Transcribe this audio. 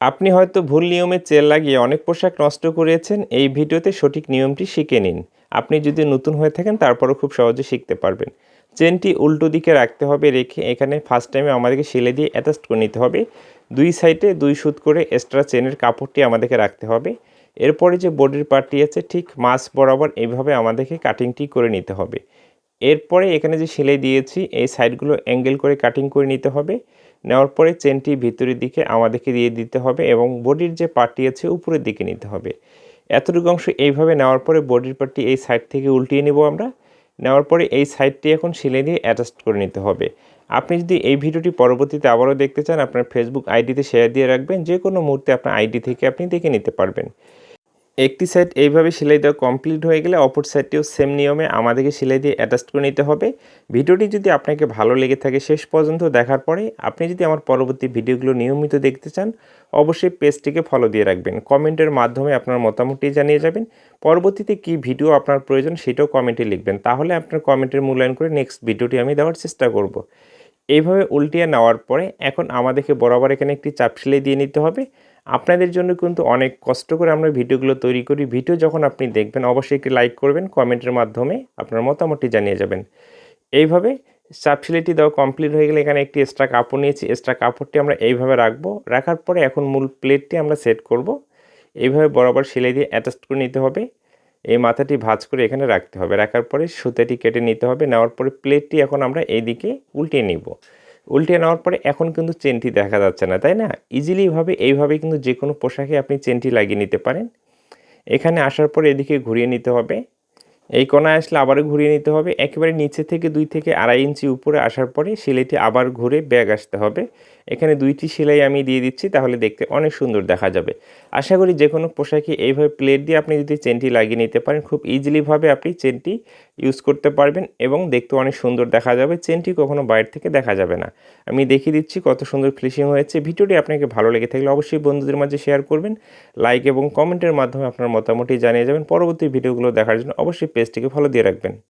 আপনি হয়তো ভুল নিয়মে চেল লাগিয়ে অনেক পোশাক নষ্ট করেছেন, এই ভিডিওতে সঠিক নিয়মটি শিখে নিন। আপনি যদি নতুন হয়ে থাকেন, তারপরও খুব সহজে শিখতে পারবেন। চেনটি উল্টো দিকে রাখতে হবে, রেখে এখানে ফার্স্ট টাইমে আমাদেরকে সেলে দিয়ে অ্যাটাচ করে নিতে হবে। দুই সাইডে দুই সুত করে এক্সট্রা চেনের কাপড়টি আমাদেরকে রাখতে হবে। এরপরে যে বডির পার্টটি আছে, ঠিক মাছ বরাবর এইভাবে আমাদেরকে কাটিংটি করে নিতে হবে। এরপরে এখানে যে সেলাই দিয়েছি, এই সাইডগুলো অ্যাঙ্গেল করে কাটিং করে নিতে হবে। নেওয়ার পরে চেনটি ভিতরের দিকে আমাদেরকে দিয়ে দিতে হবে এবং বডির যে পার্টটি আছে উপরের দিকে নিতে হবে। এতটুকু অংশ এইভাবে নেওয়ার পরে বডির পার্টটি এই সাইড থেকে উল্টিয়ে নেব আমরা। নেওয়ার পরে এই সাইডটি এখন সেলাই দিয়ে অ্যাটাচ করে নিতে হবে। আপনি যদি এই ভিডিওটি পরবর্তীতে আবারও দেখতে চান, আপনার ফেসবুক আইডিতে শেয়ার দিয়ে রাখবেন। যে কোনো মুহূর্তে আপনার আইডি থেকে আপনি দেখে নিতে পারবেন। একটি সাইড এইভাবে সেলাই দেওয়া কমপ্লিট হয়ে গেলে অপর সাইডটিও সেম নিয়মে আমাদেরকে সেলাই দিয়ে অ্যাটাচ করে নিতে হবে। ভিডিওটি যদি আপনাকে ভালো লেগে থাকে শেষ পর্যন্ত দেখার পরে আপনি যদি আমার পরবর্তী ভিডিওগুলো নিয়মিত দেখতে চান, অবশ্যই পেজটিকে ফলো দিয়ে রাখবেন। কমেন্টের মাধ্যমে আপনার মতামতটি জানিয়ে যাবেন। পরবর্তীতে কি ভিডিও আপনার প্রয়োজন সেটাও কমেন্টে লিখবেন। তাহলে আপনার কমেন্টের মূল্যায়ন করে নেক্সট ভিডিওটি আমি দেওয়ার চেষ্টা করব। এইভাবে উল্টিয়ে নেওয়ার পরে এখন আমাদেরকে বরাবর এখানে একটি চাপ সেলাই দিয়ে নিতে হবে। আপনাদের জন্য কিন্তু অনেক কষ্ট করে আমরা ভিডিওগুলো তৈরি করি। ভিডিও যখন আপনি দেখবেন, অবশ্যই একটি লাইক করবেন, কমেন্টের মাধ্যমে আপনার মতামতটি জানিয়ে যাবেন। এইভাবে চাপ সেলাইটি দেওয়া কমপ্লিট হয়ে গেলে এখানে একটি এক্সট্রা কাপড় নিয়েছি। এক্সট্রা কাপড়টি আমরা এইভাবে রাখব। রাখার পরে এখন মূল প্লেটটি আমরা সেট করব। এইভাবে বরাবর সেলাই দিয়ে অ্যাটাচ করে নিতে হবে। এই মাথাটি ভাঁজ করে এখানে রাখতে হবে। রাখার পরে সুতাটি কেটে নিতে হবে। নেওয়ার পরে প্লেটটি এখন আমরা এইদিকে উল্টিয়ে নিব। উল্টিয়ে নেওয়ার পরে এখন কিন্তু চেনটি দেখা যাচ্ছে না, তাই না? ইজিলিভাবে এইভাবে কিন্তু যে কোনো পোশাকে আপনি চেনটি লাগিয়ে নিতে পারেন। এখানে আসার পরে এদিকে ঘুরিয়ে নিতে হবে। এই কোনায় আসলে আবারও ঘুরিয়ে নিতে হবে। একেবারে নিচে থেকে দুই থেকে আড়াই ইঞ্চি উপরে আসার পরে সেলাইটি আবার ঘুরে ব্যাগ আসতে হবে। এখানে দুইটি সেলাই আমি দিয়ে দিচ্ছি, তাহলে দেখতে অনেক সুন্দর দেখা যাবে। আশা করি যে কোনো পোশাকে এইভাবে প্লেট দিয়ে আপনি যদি চেনটি লাগিয়ে নিতে পারেন, খুব ইজিলিভাবে আপনি চেনটি ইউজ করতে পারবেন এবং দেখতে অনেক সুন্দর দেখা যাবে। চেনটি কখনো বাইরে থেকে দেখা যাবে না। আমি দেখিয়ে দিচ্ছি কত সুন্দর ফিনিশিং হয়েছে। ভিডিওটি আপনাকে ভালো লেগে থাকলে অবশ্যই বন্ধুদের মাঝে শেয়ার করবেন। লাইক এবং কমেন্টের মাধ্যমে আপনার মতামতটি জানিয়ে যাবেন। পরবর্তী ভিডিওগুলো দেখার জন্য অবশ্যই পেজটিকে ফলো দিয়ে রাখবেন।